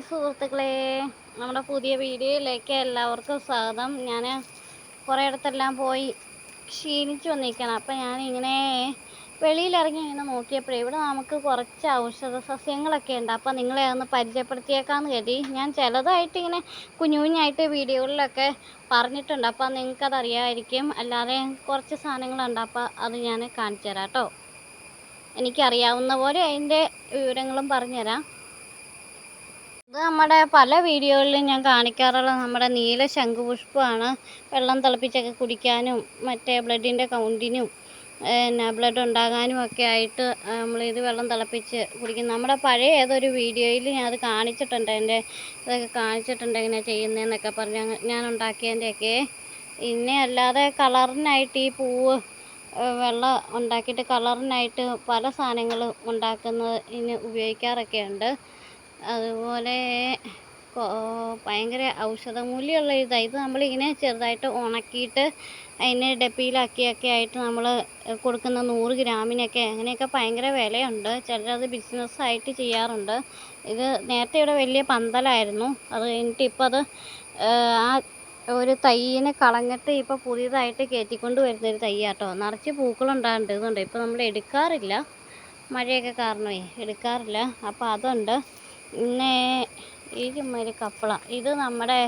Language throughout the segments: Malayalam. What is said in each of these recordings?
ഹായ് സുഹൃത്തുക്കളെ നമ്മുടെ പുതിയ വീഡിയോയിലേക്ക് എല്ലാവർക്കും സ്വാഗതം. ഞാൻ കുറേ ഇടത്തെല്ലാം പോയി ക്ഷീണിച്ച് വന്നിരിക്കണം അപ്പം ഞാനിങ്ങനെ വെളിയിലിറങ്ങി ഇങ്ങനെ നോക്കിയപ്പോഴേ ഇവിടെ നമുക്ക് കുറച്ച് ഔഷധ സസ്യങ്ങളൊക്കെ ഉണ്ട്. അപ്പം നിങ്ങളെ ഒന്ന് പരിചയപ്പെടുത്തിയേക്കാന്ന് കരുതി. ഞാൻ ചിലതായിട്ട് ഇങ്ങനെ കുഞ്ഞു കുഞ്ഞായിട്ട് വീഡിയോകളിലൊക്കെ പറഞ്ഞിട്ടുണ്ട്. അപ്പം നിങ്ങൾക്കത് അറിയാമായിരിക്കും അല്ലാതെ കുറച്ച് സാധനങ്ങളുണ്ട്. അപ്പം അത് ഞാൻ കാണിച്ചു തരാം കേട്ടോ. എനിക്കറിയാവുന്ന പോലെ അതിന്റെ വിവരങ്ങളും പറഞ്ഞുതരാം. ഇത് നമ്മുടെ പല വീഡിയോകളിലും ഞാൻ കാണിക്കാറുള്ള നമ്മുടെ നീല ശംഖുപുഷ്പമാണ് വെള്ളം തിളപ്പിച്ചൊക്കെ കുടിക്കാനും മറ്റേ ബ്ലഡിന്റെ കൗണ്ടിനും പിന്നെ ബ്ലഡ് ഉണ്ടാകാനും ഒക്കെ ആയിട്ട് നമ്മളിത് വെള്ളം തിളപ്പിച്ച് കുടിക്കും. നമ്മുടെ പഴയ ഏതൊരു വീഡിയോയിൽ ഞാൻ അത് കാണിച്ചിട്ടുണ്ട്. എന്റെ ഇതൊക്കെ കാണിച്ചിട്ടുണ്ട് എങ്ങനെയാണ് ചെയ്യുന്നതെന്നൊക്കെ പറഞ്ഞ് ഞാൻ ഉണ്ടാക്കിയതിന്റെയൊക്കെ. ഇന്നെ അല്ലാതെ കളറിനായിട്ട് ഈ പൂവ് വെള്ളം ഉണ്ടാക്കിയിട്ട് കളറിനായിട്ട് പല സാധനങ്ങളും ഉണ്ടാക്കുന്നതിന് ഉപയോഗിക്കാറൊക്കെ ഉണ്ട് അതുപോലെ ഭയങ്കര ഔഷധമൂല്യമുള്ള ഇതാണ് ഇത്. നമ്മളിങ്ങനെ ചെറുതായിട്ട് ഉണക്കിയിട്ട് അതിനെ ഡപ്പിയിലാക്കിയൊക്കെ ആയിട്ട് നമ്മൾ കൊടുക്കുന്ന നൂറ് ഗ്രാമിനൊക്കെ അങ്ങനെയൊക്കെ ഭയങ്കര വിലയുണ്ട്. ചിലരത് ബിസിനസ്സായിട്ട് ചെയ്യാറുണ്ട്. ഇത് നേരത്തെ ഇവിടെ വലിയ പന്തലായിരുന്നു. അത് കഴിഞ്ഞിട്ട് ഇപ്പോൾ അത് ആ ഒരു തൈയിനെ കളഞ്ഞിട്ട് ഇപ്പോൾ പുതിയതായിട്ട് കയറ്റിക്കൊണ്ട് വരുന്നൊരു തൈയാട്ടോ. നിറച്ച് പൂക്കളുണ്ടാകേണ്ടതുണ്ട്. ഇപ്പോൾ നമ്മൾ എടുക്കാറില്ല. മഴയൊക്കെ കാരണമേ എടുക്കാറില്ല. അപ്പോൾ അതുണ്ട്. പിന്നെ ഈ കപ്പള. ഇത് നമ്മുടെ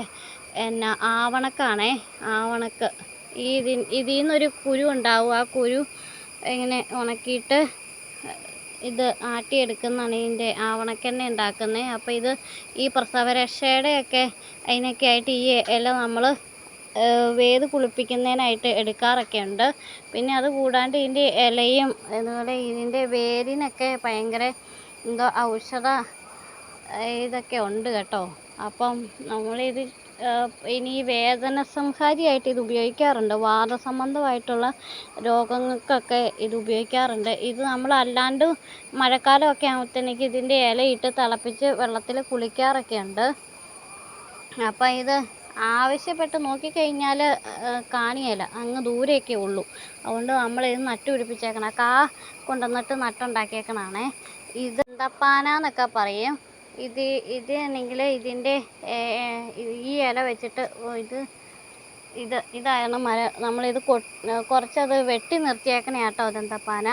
എന്നാ ആവണക്കാണേ ആവണക്ക്. ഈ ഇതിൽ ഇതിൽ നിന്നൊരു കുരു ഉണ്ടാവും. ആ കുരു ഇങ്ങനെ ഉണക്കിയിട്ട് ഇത് ആട്ടിയെടുക്കുന്നതാണ് ഇതിന്റെ ആവണക്കെണ്ണ ഉണ്ടാക്കുന്നത് അപ്പോൾ ഇത് ഈ പ്രസവ രക്ഷയുടെയൊക്കെ അതിനൊക്കെ ആയിട്ട് ഈ ഇല നമ്മൾ വേത് കുളിപ്പിക്കുന്നതിനായിട്ട് എടുക്കാറൊക്കെ ഉണ്ട് പിന്നെ അത് കൂടാണ്ട് ഇതിന്റെ ഇലയും അതുപോലെ ഇതിന്റെ വേരിനൊക്കെ ഭയങ്കര എന്തോ ഔഷധ ഇതൊക്കെ ഉണ്ട് കേട്ടോ. അപ്പം നമ്മളിത് ഇനി വേദന സംഹാരിയായിട്ട് ഇത് ഉപയോഗിക്കാറുണ്ട്. വാദസംബന്ധമായിട്ടുള്ള രോഗങ്ങൾക്കൊക്കെ ഇത് ഉപയോഗിക്കാറുണ്ട്. ഇത് നമ്മൾ അല്ലാണ്ട് മഴക്കാലമൊക്കെ ആകുമ്പോഴത്തേക്ക് ഇതിന്റെ ഇലയിട്ട് തിളപ്പിച്ച് വെള്ളത്തിൽ കുളിക്കാറൊക്കെ ഉണ്ട് അപ്പം ഇത് ആവശ്യപ്പെട്ട് നോക്കിക്കഴിഞ്ഞാൽ കാണിയല്ല അങ്ങ് ദൂരെയൊക്കെ ഉള്ളൂ. അതുകൊണ്ട് നമ്മൾ ഇത് നട്ടുപിടിപ്പിച്ചേക്കണം. കാ കൊണ്ടുവന്നിട്ട് നട്ടുണ്ടാക്കിയേക്കണാണേ. ഇത് എന്തപ്പാന പറയും. ഇത് ഇത് ആണെങ്കിൽ ഇതിന്റെ ഈ ഇല വെച്ചിട്ട് ഇത് ഇത് ഇതാണ് മര നമ്മളിത് കൊ കുറച്ചത് വെട്ടി നിർത്തിയേക്കണേ കേട്ടോ പാന.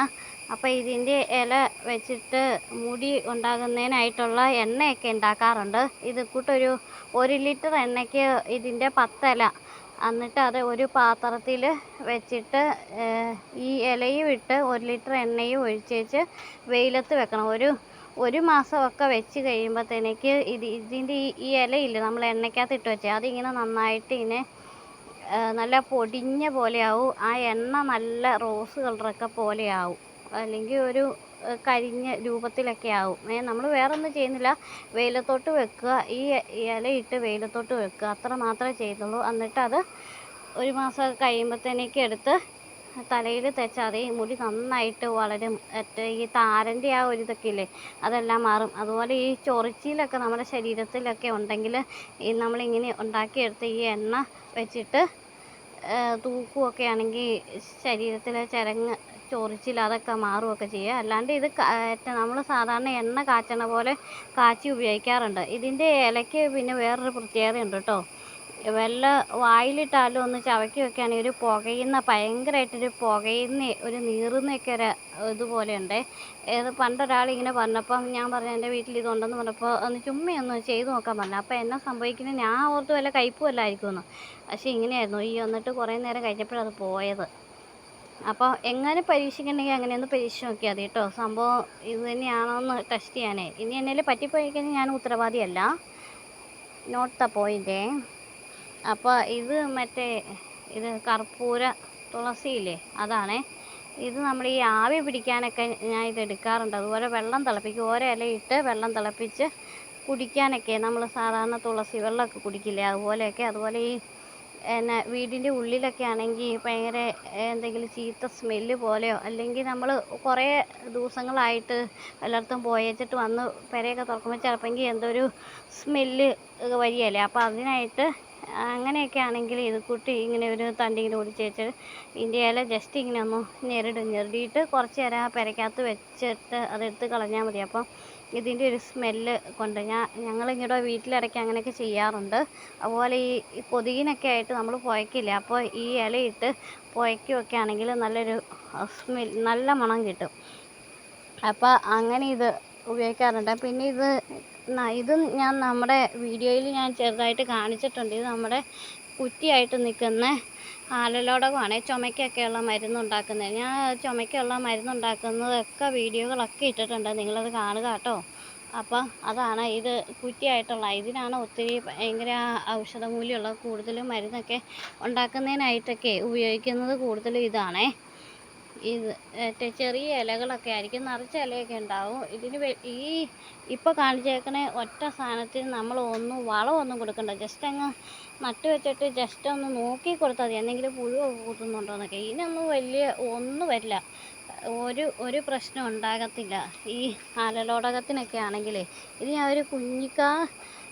അപ്പോൾ ഇതിന്റെ ഇല വെച്ചിട്ട് മുടി ഉണ്ടാകുന്നതിനായിട്ടുള്ള എണ്ണയൊക്കെ ഉണ്ടാക്കാറുണ്ട്. ഇത് കൂട്ടൊരു ഒരു ലിറ്റർ എണ്ണയ്ക്ക് ഇതിന്റെ പത്തില. എന്നിട്ട് അത് ഒരു പാത്രത്തിൽ വെച്ചിട്ട് ഈ ഇലയും ഇട്ട് ഒരു ലിറ്റർ എണ്ണയും ഒഴിച്ചേച്ച് വെയിലത്ത് വെക്കണം. ഒരു ഒരു മാസമൊക്കെ വെച്ച് കഴിയുമ്പോഴത്തേക്ക് ഇത് ഇതിന്റെ ഈ ഇലയില്ലേ നമ്മൾ എണ്ണയ്ക്കകത്ത് ഇട്ട് വെച്ചേ അതിങ്ങനെ നന്നായിട്ട് ഇങ്ങനെ നല്ല പൊടിഞ്ഞ പോലെയാവും. ആ എണ്ണ നല്ല റോസ് കളറൊക്കെ പോലെയാവും. അല്ലെങ്കിൽ ഒരു കരിഞ്ഞ രൂപത്തിലൊക്കെ ആവും. ഏ നമ്മൾ വേറെ ഒന്നും ചെയ്യുന്നില്ല. വെയിലത്തോട്ട് വെക്കുക. ഈ ഇലയിട്ട് വെയിലത്തോട്ട് വെക്കുക. അത്ര മാത്രമേ ചെയ്യുന്നുള്ളൂ എന്നിട്ട് അത് ഒരു മാസം കഴിയുമ്പോഴത്തേനേക്ക് എടുത്ത് തലയിൽ തേച്ചാൽ മതി മുടി നന്നായിട്ട് വളരും. ഈ താരന്റെ ആ ഒരു ഇതൊക്കെ ഇല്ലേ അതെല്ലാം മാറും. അതുപോലെ ഈ ചൊറിച്ചിലൊക്കെ നമ്മുടെ ശരീരത്തിലൊക്കെ ഉണ്ടെങ്കിൽ ഈ നമ്മളിങ്ങനെ ഉണ്ടാക്കിയെടുത്ത് ഈ എണ്ണ വെച്ചിട്ട് തൂക്കുമൊക്കെ ആണെങ്കിൽ ശരീരത്തിലെ ചിരങ്ങ് ചൊറിച്ചിൽ അതൊക്കെ മാറുകയൊക്കെ ചെയ്യുക. അല്ലാണ്ട് ഇത് നമ്മൾ സാധാരണ എണ്ണ കാച്ചണ പോലെ കാച്ചി ഉപയോഗിക്കാറുണ്ട്. ഇതിന്റെ ഇലയ്ക്ക് പിന്നെ വേറൊരു പ്രത്യേകതയുണ്ട് കേട്ടോ. വല്ല വായിലിട്ടാലും ഒന്ന് ചവയ്ക്കി വെക്കുകയാണെങ്കിൽ ഒരു പുകയുന്ന ഭയങ്കരമായിട്ടൊരു പുകയുന്ന ഒരു നീറുന്നൊക്കെ ഒരു ഇതുപോലെയുണ്ട്. ഏത് പണ്ടൊരാൾ ഇങ്ങനെ പറഞ്ഞപ്പം ഞാൻ പറഞ്ഞു എന്റെ വീട്ടിൽ ഇതുണ്ടെന്ന് പറഞ്ഞപ്പോൾ ഒന്ന് ചുമ്മയൊന്ന് ചെയ്ത് നോക്കാൻ പറഞ്ഞു. അപ്പോൾ എന്നെ സംഭവിക്കുന്നത് ഞാൻ ഓർത്ത് വല്ല കയ്പും വല്ലതായിരിക്കുമെന്ന് പക്ഷേ ഇങ്ങനെയായിരുന്നു. ഈ വന്നിട്ട് കുറേ നേരം കഴിഞ്ഞപ്പോഴത് പോയത്. അപ്പോൾ എങ്ങനെ പരീക്ഷിക്കണമെങ്കിൽ അങ്ങനെ ഒന്ന് പരീക്ഷിച്ച് നോക്കിയാൽ മതി കേട്ടോ. സംഭവം ഇത് തന്നെയാണോന്ന് ടെസ്റ്റ് ചെയ്യാനേ. ഇനി എന്നെ പറ്റിപ്പോയി കഴിഞ്ഞാൽ ഞാൻ ഉത്തരവാദിയല്ല. നോട്ട് ദ പോയിന്റേ അപ്പോൾ ഇത് മറ്റേ ഇത് കർപ്പൂര തുളസി തുളസിയില്ലേ അതാണേ. ഇത് നമ്മൾ ഈ ആവി പിടിക്കാനൊക്കെ ഞാൻ ഇത് എടുക്കാറുണ്ട്. അതുപോലെ വെള്ളം തിളപ്പിക്കും. ഓരോ ഇലയിട്ട് വെള്ളം തിളപ്പിച്ച് കുടിക്കാനൊക്കെ നമ്മൾ സാധാരണ തുളസി വെള്ളമൊക്കെ കുടിക്കില്ലേ? അതുപോലെയൊക്കെ അതുപോലെ ഈ എന്നാ വീടിന്റെ ഉള്ളിലൊക്കെ ആണെങ്കിൽ ഭയങ്കര എന്തെങ്കിലും ചീത്ത സ്മെല്ല് പോലെയോ അല്ലെങ്കിൽ നമ്മൾ കുറേ ദിവസങ്ങളായിട്ട് എല്ലായിടത്തും പോയേച്ചിട്ട് വന്ന് പെരയൊക്കെ തുറക്കുമ്പോൾ ചിലപ്പോൾ എന്തോ ഒരു സ്മെല്ല് വരികയല്ലേ? അപ്പോൾ അതിനായിട്ട് അങ്ങനെയൊക്കെ ആണെങ്കിൽ ഇത് കൂട്ടി ഇങ്ങനെ ഒരു തണ്ടിങ്ങനെ ഒടിച്ചേച്ച് ഇന്ത്യയിലെ ജസ്റ്റ് ഇങ്ങനെ ഒന്ന് ഞെരടും ഞെരടിയിട്ട് കുറച്ച് നേരം ആ പെരക്കകത്ത് വെച്ചിട്ട് അതെടുത്ത് കളഞ്ഞാൽ മതി. അപ്പം ഇതിന്റെ ഒരു സ്മെല്ല് കൊണ്ട് ഞാൻ ഞങ്ങളിങ്ങോട്ട് വീട്ടിലിടയ്ക്ക് അങ്ങനെയൊക്കെ ചെയ്യാറുണ്ട്. അതുപോലെ ഈ കൊതുകിനൊക്കെ ആയിട്ട് നമ്മൾ പുകയ്ക്കില്ലേ അപ്പോൾ ഈ ഇലയിട്ട് പുകയ്ക്കുകയൊക്കെ ആണെങ്കിൽ നല്ലൊരു സ്മെൽ നല്ല മണം കിട്ടും. അപ്പോൾ അങ്ങനെ ഇത് ഉപയോഗിക്കാറുണ്ട്. പിന്നെ ഇത് ഇത് ഞാൻ നമ്മുടെ വീഡിയോയിൽ ഞാൻ ചെറുതായിട്ട് കാണിച്ചിട്ടുണ്ട്. ഇത് നമ്മുടെ കുറ്റിയായിട്ട് നിൽക്കുന്ന ആലലോടകമാണ്. ചുമയ്ക്കൊക്കെയുള്ള മരുന്നുണ്ടാക്കുന്നത് ഞാൻ ചുമയ്ക്കുള്ള മരുന്നുണ്ടാക്കുന്നതൊക്കെ വീഡിയോകളൊക്കെ ഇട്ടിട്ടുണ്ട്. നിങ്ങളത് കാണുക കേട്ടോ. അപ്പം അതാണ് ഇത് കുറ്റിയായിട്ടുള്ള ഇതിനാണ് ഒത്തിരി ഭയങ്കര ഔഷധമൂല്യമുള്ള കൂടുതലും മരുന്നൊക്കെ ഉണ്ടാക്കുന്നതിനായിട്ടൊക്കെ ഉപയോഗിക്കുന്നത് കൂടുതലും ഇതാണേ. ഇത് മറ്റേ ചെറിയ ഇലകളൊക്കെ ആയിരിക്കും. നിറച്ച ഇലയൊക്കെ ഉണ്ടാവും. ഇതിന് ഈ ഇപ്പോൾ കാണിച്ചേക്കണ ഒറ്റ സാധനത്തിന് നമ്മൾ ഒന്നും വളമൊന്നും കൊടുക്കണ്ട. ജസ്റ്റ് അങ്ങ് നട്ട് വെച്ചിട്ട് ജസ്റ്റ് ഒന്ന് നോക്കി കൊടുത്താൽ മതി. എന്തെങ്കിലും പുഴുവൊക്കെ കുത്തുന്നുണ്ടോ എന്നൊക്കെ. ഇതിനൊന്നും വലിയ ഒന്നും വരില്ല. ഒരു ഒരു പ്രശ്നം ഉണ്ടാകത്തില്ല. ഈ ആലലോടകത്തിനൊക്കെ ആണെങ്കിലേ ഇത് ഞാൻ ഒരു കുഞ്ഞിക്കാ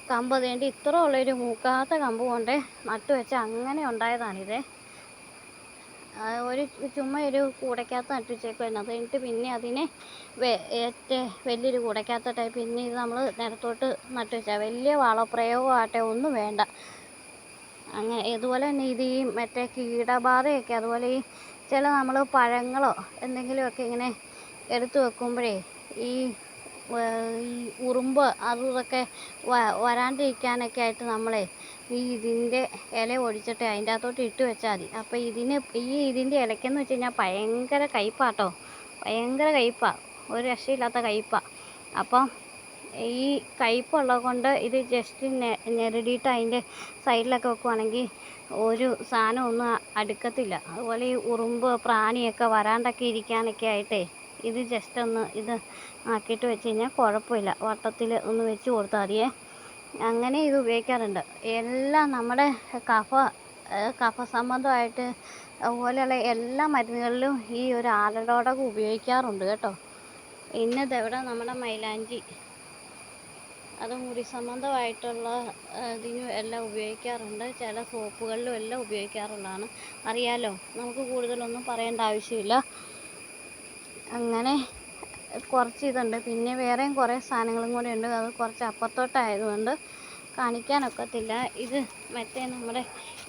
കമ്പ് തേണ്ടി ഇത്ര ഉള്ളൊരു മൂക്കാത്ത കമ്പ് കൊണ്ട് നട്ട് വെച്ച് അങ്ങനെ ഉണ്ടായതാണിതേ. ഒരു ചുമ്മാ ഒരു കൂടയ്ക്കകത്ത് നട്ട് വെച്ചേക്കുമായിരുന്നു അത് കഴിഞ്ഞിട്ട് പിന്നെ അതിനെ ഏറ്റവും ഏറ്റ വലിയൊരു കൂടയ്ക്കകത്തോട്ടായി പിന്നെ ഇത് നമ്മൾ നിലത്തോട്ട് നട്ട് വെച്ചാൽ വലിയ വളപ്രയോഗമാകട്ടെ ഒന്നും വേണ്ട. അങ്ങനെ ഇതുപോലെ തന്നെ ഇത് ഈ മറ്റേ കീടബാധയൊക്കെ അതുപോലെ ഈ ചില നമ്മൾ പഴങ്ങളോ എന്തെങ്കിലുമൊക്കെ ഇങ്ങനെ എടുത്തു വെക്കുമ്പോഴേ ഈ ഈ ഉറുമ്പ് അതും ഇതൊക്കെ വരാണ്ടിരിക്കാനൊക്കെ ആയിട്ട് നമ്മളെ ഈ ഇതിന്റെ ഇല ഒടിച്ചിട്ട് അതിന്റെ അകത്തോട്ട് ഇട്ട് വെച്ചാൽ മതി. അപ്പോൾ ഇതിന് ഈ ഇതിന്റെ ഇലയ്ക്കെന്ന് വെച്ച് കഴിഞ്ഞാൽ ഭയങ്കര കയ്പാട്ടോ. ഭയങ്കര കയ്പാണ് ഒരു രക്ഷയില്ലാത്ത കയ്പാണ് അപ്പം ഈ കയ്പ്പുള്ളത് കൊണ്ട് ഇത് ജസ്റ്റ് ഞെരടിയിട്ട് അതിന്റെ സൈഡിലൊക്കെ വെക്കുവാണെങ്കിൽ ഒരു സാധനം ഒന്നും അടുക്കത്തില്ല. അതുപോലെ ഈ ഉറുമ്പ് പ്രാണിയൊക്കെ വരാണ്ടൊക്കെ ഇരിക്കാനൊക്കെ ആയിട്ടേ ഇത് ജസ്റ്റ് ഒന്ന് ഇത് ആക്കിയിട്ട് വെച്ച് കഴിഞ്ഞാൽ കുഴപ്പമില്ല. വട്ടത്തിൽ ഒന്ന് വെച്ച് കൊടുത്താൽ മതിയേ. അങ്ങനെ ഇത് ഉപയോഗിക്കാറുണ്ട്. എല്ലാം നമ്മുടെ കഫ കഫ സംബന്ധമായിട്ട് അതുപോലെയുള്ള എല്ലാ മരുന്നുകളിലും ഈ ഒരു ആലടോടകം ഉപയോഗിക്കാറുണ്ട് കേട്ടോ. ഇന്നതെവിടെ നമ്മുടെ മൈലാഞ്ചി. അത് മുടി സംബന്ധമായിട്ടുള്ള ഇതിനും എല്ലാം ഉപയോഗിക്കാറുണ്ട്. ചില സോപ്പുകളിലും എല്ലാം ഉപയോഗിക്കാറുള്ളതാണ്. അറിയാലോ? നമുക്ക് കൂടുതലൊന്നും പറയേണ്ട ആവശ്യമില്ല. അങ്ങനെ കുറച്ച് ഇതുണ്ട് പിന്നെ വേറെയും കുറേ സാധനങ്ങളും കൂടെ ഉണ്ട്. അത് കുറച്ച് അപ്പുറത്തോട്ടായതുകൊണ്ട് കാണിക്കാനൊക്കത്തില്ല. ഇത് മറ്റേ നമ്മുടെ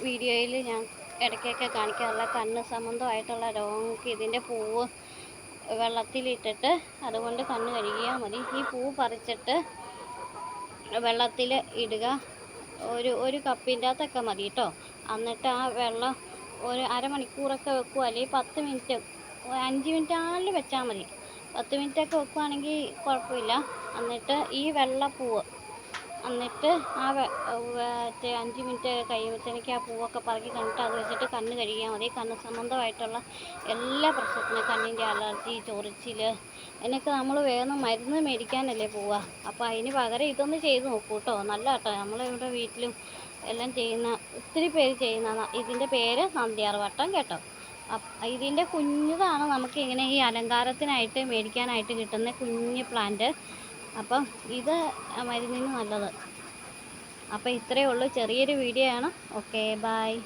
വീഡിയോയിൽ ഞാൻ ഇടയ്ക്കൊക്കെ കാണിക്കാറുള്ള കണ്ണ് സംബന്ധമായിട്ടുള്ള രോഗങ്ങൾക്ക് ഇതിന്റെ പൂവ് വെള്ളത്തിലിട്ടിട്ട് അതുകൊണ്ട് കണ്ണ് കഴുകിയാൽ മതി. ഈ പൂവ് പറിച്ചിട്ട് വെള്ളത്തിൽ ഇടുക. ഒരു ഒരു കപ്പിന്റെ അകത്തൊക്കെ മതി കേട്ടോ. എന്നിട്ട് ആ വെള്ളം ഒരു അരമണിക്കൂറൊക്കെ വെക്കുക അല്ലെങ്കിൽ പത്ത് മിനിറ്റ് അഞ്ച് മിനിറ്റ് ആണെങ്കിൽ വെച്ചാൽ മതി. പത്ത് മിനിറ്റ് ഒക്കെ വെക്കുവാണെങ്കിൽ കുഴപ്പമില്ല. എന്നിട്ട് ഈ വെള്ളപ്പൂവ് എന്നിട്ട് ആ മറ്റേ അഞ്ച് മിനിറ്റ് കഴിയുമ്പോഴത്തേക്ക് ആ പൂവൊക്കെ പറക്കി കണ്ടിട്ട് അത് വെച്ചിട്ട് കണ്ണ് കഴുകിയാൽ മതി. കണ്ണ് സംബന്ധമായിട്ടുള്ള എല്ലാ പ്രശ്നത്തിനും കണ്ണിന്റെ അലർജി ചൊറിച്ചിൽ അതിനൊക്കെ നമ്മൾ വേഗം മരുന്ന് മേടിക്കാനല്ലേ പോവുക. അപ്പോൾ അതിന് പകരം ഇതൊന്ന് ചെയ്ത് നോക്കൂ കേട്ടോ നല്ല കേട്ടോ നമ്മളിവിടെ വീട്ടിലും എല്ലാം ചെയ്യുന്ന ഒത്തിരി പേര് ചെയ്യുന്ന ഇതിന്റെ പേര് നന്ദിയാർ വട്ടം കേട്ടോ. ഇതിന്റെ കുഞ്ഞതാണ് നമുക്ക് ഇങ്ങനെ ഈ അലങ്കാരത്തിനായിട്ട് മേടിക്കാനായിട്ട് കിട്ടുന്ന കുഞ്ഞ് പ്ലാന്റ്. അപ്പം ഇത് മരുന്നിന് നല്ലത്. അപ്പോൾ ഇത്രയേ ഉള്ളൂ. ചെറിയൊരു വീഡിയോ ആണ് ഓക്കെ ബായ്